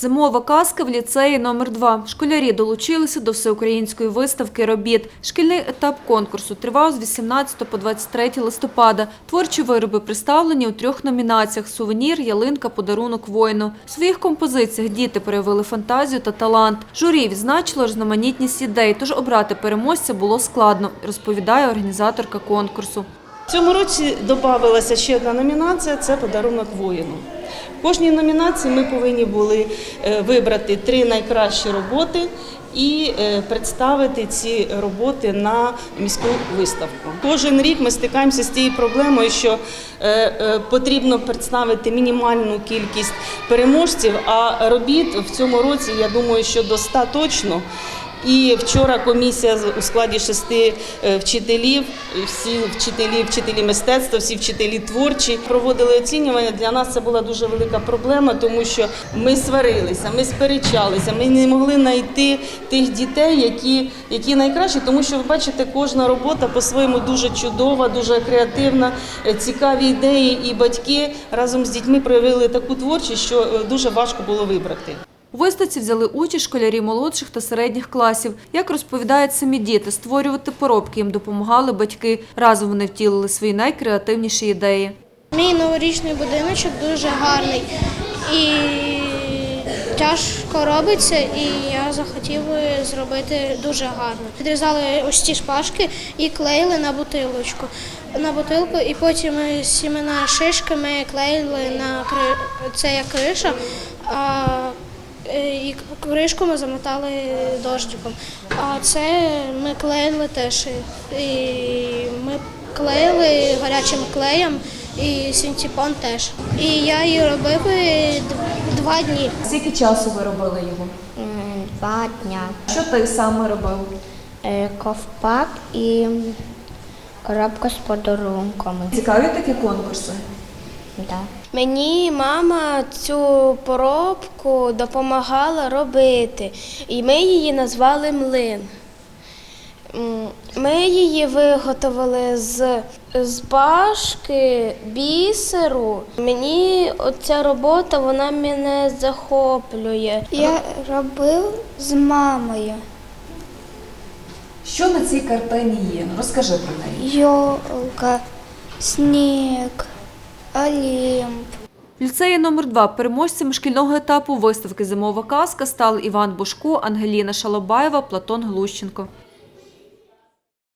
Зимова казка в ліцеї номер 2 Школярі долучилися до всеукраїнської виставки робіт. Шкільний етап конкурсу тривав з 18 по 23 листопада. Творчі вироби представлені у трьох номінаціях: сувенір, ялинка, подарунок воїну. В своїх композиціях діти проявили фантазію та талант. Журі відзначило різноманітність ідей, тож обрати переможця було складно, розповідає організаторка конкурсу. Цьому році додавалася ще одна номінація це подарунок воїну. В кожній номінації ми повинні були е, вибрати три найкращі роботи і е, представити ці роботи на міську виставку. Кожен рік ми стикаємося з тією проблемою, що е, потрібно представити мінімальну кількість переможців, а робіт в цьому році, я думаю, що до 100 точно. І вчора комісія у складі шести е, вчителів, всі вчителі, вчителі мистецтва, всі вчителі творчі проводили оцінювання. Для нас це була дуже велика проблема, тому що ми сварилися, ми сперечалися, ми не могли знайти тих дітей, які, які найкращі, тому що ви бачите, кожна робота по-своєму дуже чудова, дуже креативна, е, цікаві ідеї. І батьки разом з дітьми проявили таку творчість, що е, дуже важко було вибрати. У виставці взяли участь школярі молодших та середніх класів. Як розповідають самі діти, створювати поробки їм допомагали батьки. Разом вони втілили свої найкреативніші ідеї. Мій новорічний будиночок дуже гарний і тяжко робиться, і я захотів зробити дуже гарно. Підрізали ось ці шпажки і клеїли на бутилочку. На бутилку, і потім сімена шишками клеїли на кри... це як криша, а і кришку ми замотали дождиком. А це ми клеїли теж. І ми клеїли гарячим клеєм і синтепон теж. І я її робив е, два дні. Скільки часу ви робили його? Два дня. Що ти саме робив? Е, Ковпак і коробка з подарунками. Цікаві такі конкурси. Да. Мені мама цю поробку допомагала робити, і ми її назвали млин. Ми її виготовили з, з башки, бісеру. Мені оця робота вона мене захоплює. Я робив з мамою Що на цій картині є? Розкажи про неї. йолка, сніг, олімп. Ліцеї номер 2 переможцями шкільного етапу виставки Зимова казка стали Іван Бушко, Ангеліна Шалобаєва, Платон Глущенко.